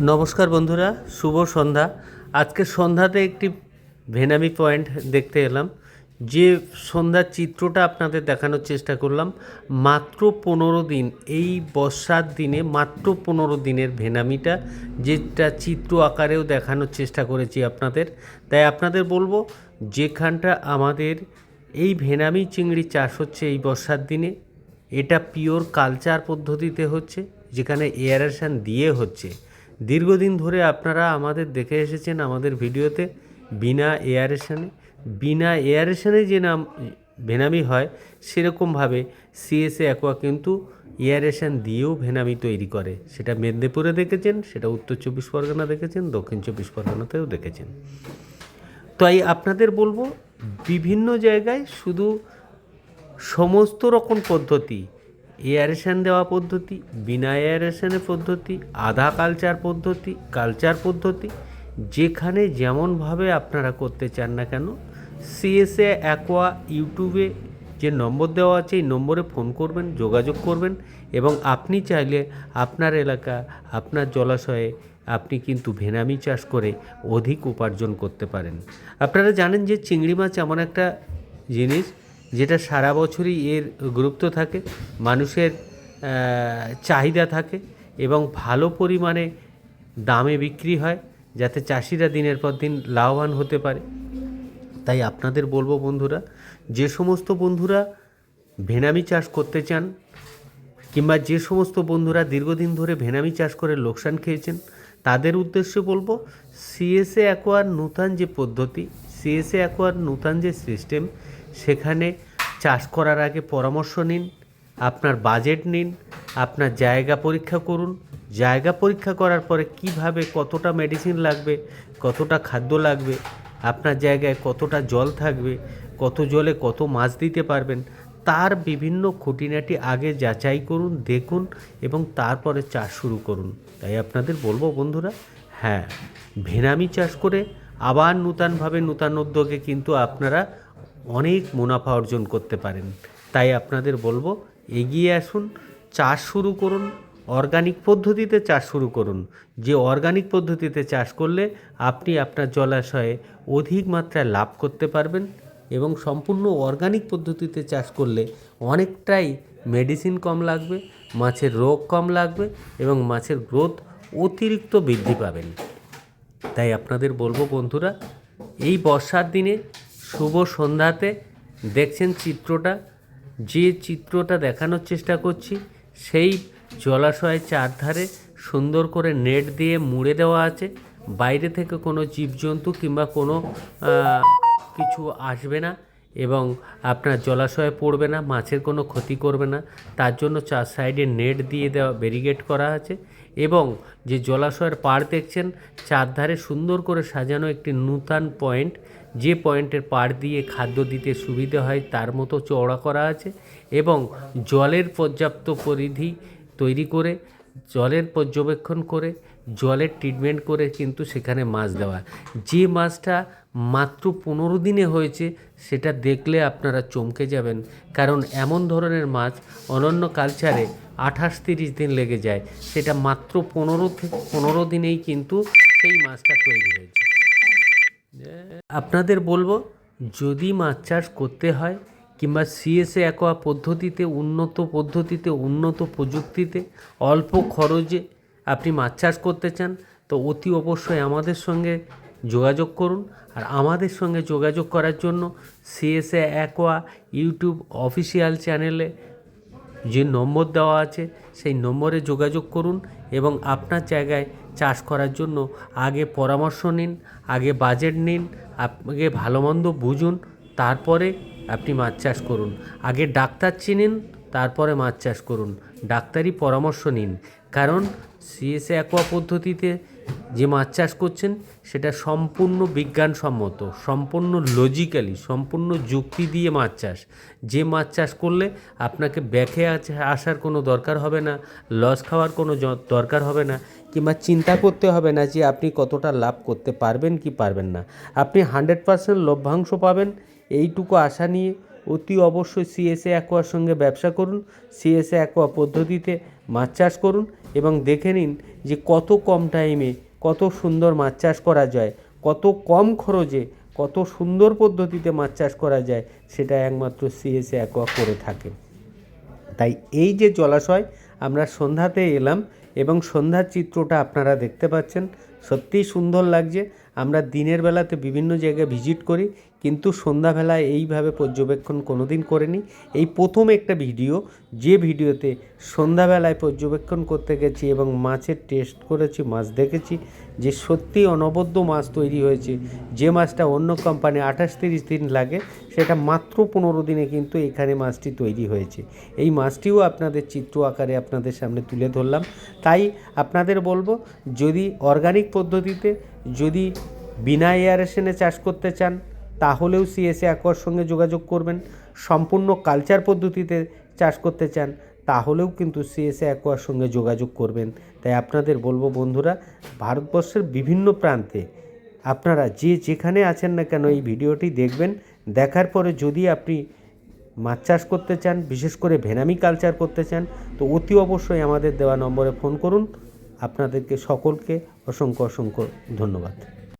নমস্কার বন্ধুরা, শুভ সন্ধ্যা। আজকে সন্ধ্যাতে একটি ভেনামি পয়েন্ট দেখতে এলাম। যে সন্ধ্যার চিত্রটা আপনাদের দেখানোর চেষ্টা করলাম, মাত্র পনেরো দিন, এই বর্ষার দিনে মাত্র পনেরো দিনের ভেনামিটা, যেটা চিত্র আকারেও দেখানোর চেষ্টা করেছি আপনাদের। তাই আপনাদের বলব, যেখানটা আমাদের এই ভেনামি চিংড়ি চাষ হচ্ছে এই বর্ষার দিনে, এটা পিওর কালচার পদ্ধতিতে হচ্ছে, যেখানে এয়ারেশন দিয়ে হচ্ছে। দীর্ঘদিন ধরে আপনারা আমাদের দেখে এসেছেন আমাদের ভিডিওতে বিনা এয়ারেশনে। বিনা এয়ারেশনে যে নাম, ভেনামি হয়, সেরকমভাবে সিএসএ অ্যাকোয়া কিন্তু এয়ারেশন দিয়েও ভেনামি তৈরি করে। সেটা মেদিনীপুরে দেখেছেন, সেটা উত্তর চব্বিশ পরগনা দেখেছেন, দক্ষিণ চব্বিশ পরগনাতেও দেখেছেন। তাই আপনাদের বলব, বিভিন্ন জায়গায় শুধু সমস্ত রকম পদ্ধতি এয়ারেশন দেওয়া পদ্ধতি, বিনা এয়ারেশনের পদ্ধতি, আধা কালচার পদ্ধতি কালচার পদ্ধতি, যেখানে যেমনভাবে আপনারা করতে চান না কেন সিএসএ অ্যাকোয়া ইউটিউবে যে নম্বর দেওয়া আছে, এই নম্বরে ফোন করবেন, যোগাযোগ করবেন এবং আপনি চাইলে আপনার এলাকা, আপনার জলাশয়ে আপনি কিন্তু ভেনামি চাষ করে অধিক উপার্জন করতে পারেন। আপনারা জানেন যে চিংড়ি মাছ এমন একটা জিনিস যেটা সারা বছরই এর গুরুত্ব থাকে, মানুষের চাহিদা থাকে এবং ভালো পরিমাণে দামে বিক্রি হয় যাতে চাষিরা দিনের পর দিন লাভবান হতে পারে। তাই আপনাদের বলব বন্ধুরা, যে সমস্ত বন্ধুরা ভেনামি চাষ করতে চান কিংবা যে সমস্ত বন্ধুরা দীর্ঘদিন ধরে ভেনামি চাষ করে লোকসান খেয়েছেন, তাদের উদ্দেশ্যে বলব সিএসএ অ্যাকোয়ার নূতন যে পদ্ধতি সিএসএ অ্যাকোয়ার নূতন যে সিস্টেম সেখানে চাষ করার আগে পরামর্শ নিন, আপনার বাজেট নিন, আপনার জায়গা পরীক্ষা করুন। জায়গা পরীক্ষা করার পরে কীভাবে কতটা মেডিসিন লাগবে, কতটা খাদ্য লাগবে, আপনার জায়গায় কতটা জল থাকবে, কত জলে কত মাছ দিতে পারবেন, তার বিভিন্ন খুঁটিনাটি আগে যাচাই করুন, দেখুন এবং তারপরে চাষ শুরু করুন। তাই আপনাদের বলব বন্ধুরা হ্যাঁ ভেনামি চাষ করে আবার নূতনভাবে নূতন উদ্যোগে কিন্তু আপনারা অনেক মুনাফা অর্জন করতে পারেন। তাই আপনাদের বলব, এগিয়ে আসুন, চাষ শুরু করুন অর্গানিক পদ্ধতিতে চাষ শুরু করুন। যে অর্গানিক পদ্ধতিতে চাষ করলে আপনি আপনার জলাশয়ে অধিক মাত্রায় লাভ করতে পারবেন এবং সম্পূর্ণ অর্গানিক পদ্ধতিতে চাষ করলে অনেকটাই মেডিসিন কম লাগবে, মাছের রোগ কম লাগবে এবং মাছের গ্রোথ অতিরিক্ত বৃদ্ধি পাবেন। তাই আপনাদের বলব বন্ধুরা, এই বর্ষার দিনে শুভ সন্ধ্যাতে দেখছেন চিত্রটা। যে চিত্রটা দেখানোর চেষ্টা করছি, সেই জলাশয়ের চারধারে সুন্দর করে নেট দিয়ে মুড়ে দেওয়া আছে। বাইরে থেকে কোনো জীবজন্তু কিংবা কোনো কিছু আসবে না এবং আপনার জলাশয়ে পড়বে না, মাছের কোনো ক্ষতি করবে না। তার জন্য চার সাইডে নেট দিয়ে দেওয়া ব্যারিগেড করা আছে এবং যে জলাশয়ের পাড় দেখছেন, চারধারে সুন্দর করে সাজানো একটি নূতন পয়েন্ট যে পয়েন্টের পাড় দিয়ে খাদ্য দিতে সুবিধে হয়, তার মতো চওড়া করা আছে এবং জলের পর্যাপ্ত পরিধি তৈরি করে, জলের পর্যবেক্ষণ করে, জলের ট্রিটমেন্ট করে কিন্তু সেখানে মাছ দেওয়া। যে মাছটা মাত্র পনেরো দিনে হয়েছে, সেটা দেখলে আপনারা চমকে যাবেন। কারণ এমন ধরনের মাছ অনন্য কালচারে আঠাশ তিরিশ দিন লেগে যায়। সেটা মাত্র পনেরো থেকে পনেরো দিনেই কিন্তু সেই মাছটা তৈরি হয়েছে। আপনাদের বলব, যদি মাছ চাষ করতে হয় কিংবা সিএসএ অ্যাকোয়া পদ্ধতিতে, উন্নত পদ্ধতিতে, উন্নত প্রযুক্তিতে, অল্প খরচে আপনি মাছ চাষ করতে চান, তো অতি অবশ্যই আমাদের সঙ্গে যোগাযোগ করুন। আর আমাদের সঙ্গে যোগাযোগ করার জন্য সিএসএ অ্যাকোয়া ইউটিউব অফিসিয়াল চ্যানেলে যে নম্বর দেওয়া আছে, সেই নম্বরে যোগাযোগ করুন এবং আপনার জায়গায় চাষ করার জন্য আগে পরামর্শ নিন, আগে বাজেট নিন, আগে ভালো মন্দ বুঝুন, তারপরে আপনি মাছ চাষ করুন। আগে ডাক্তার চিনুন, তারপরে মাছ চাষ করুন। ডাক্তারি পরামর্শ নিন। কারণ সিএসএ অ্যাকোয়া পদ্ধতিতে যে মাছ চাষ করছেন, সেটা সম্পূর্ণ বিজ্ঞানসম্মত, সম্পূর্ণ লজিক্যালি সম্পূর্ণ যুক্তি দিয়ে মাছ চাষ। যে মাছ চাষ করলে আপনাকে আস- আসার কোনো দরকার হবে না লস খাওয়ার কোনো দরকার হবে না। কিংবা চিন্তা করতে হবে না যে আপনি কতটা লাভ করতে পারবেন কি পারবেন না। আপনি হান্ড্রেড পার্সেন্ট লভ্যাংশ পাবেন। এইটুকু আশা নিয়ে অতি অবশ্যই সিএসএ অ্যাকোয়ার সঙ্গে ব্যবসা করুন। সিএসএ অ্যাকোয়া পদ্ধতিতে মাছ চাষ করুন এবং দেখে নিন যে কত কম টাইমে কত সুন্দর মাছ চাষ করা যায়, কত কম খরচে কত সুন্দর পদ্ধতিতে মাছ চাষ করা যায়, সেটা একমাত্র সিএসএ অ্যাকোয়া করে থাকে। তাই এই যে জলাশয় আমরা সন্ধ্যাতে এলাম এবং সন্ধ্যার চিত্রটা আপনারা দেখতে পাচ্ছেন। সত্যিই সুন্দর লাগছে। আমরা দিনের বেলাতে বিভিন্ন জায়গায় ভিজিট করি, কিন্তু সন্ধ্যাবেলায় এইভাবে পর্যবেক্ষণ কোনোদিন করিনি। এই প্রথম একটা ভিডিও, যে ভিডিওতে সন্ধ্যাবেলায় পর্যবেক্ষণ করতে গেছি এবং মাছের টেস্ট করেছি, মাছ দেখেছি, যে সত্যি অনবদ্য মাছ তৈরি হয়েছে। যে মাছটা অন্য কোম্পানি আঠাশ তিরিশ দিন লাগে সেটা মাত্র পনেরো দিনে কিন্তু এখানে মাছটি তৈরি হয়েছে। এই মাছটিও আপনাদের চিত্র আকারে আপনাদের সামনে তুলে ধরলাম। তাই আপনাদের বলব, যদি অর্গানিক পদ্ধতিতে যদি বিনা এয়ারেশনে চাষ করতে চান, তাহলেও সিএসএ অ্যাকোয়ার সঙ্গে যোগাযোগ করবেন। সম্পূর্ণ কালচার পদ্ধতিতে চাষ করতে চান, তাহলেও কিন্তু সিএসএ অ্যাকোয়ার সঙ্গে যোগাযোগ করবেন। তাই আপনাদের বলব বন্ধুরা, ভারতবর্ষের বিভিন্ন প্রান্তে আপনারা যে যেখানে আছেন না কেন এই ভিডিওটি দেখবেন। দেখার পরে যদি আপনি মাছ চাষ করতে চান, বিশেষ করে ভেনামি কালচার করতে চান, তো অতি অবশ্যই আমাদের দেওয়া নম্বরে ফোন করুন। আপনাদেরকে সকলকে অসংখ্য অসংখ্য ধন্যবাদ।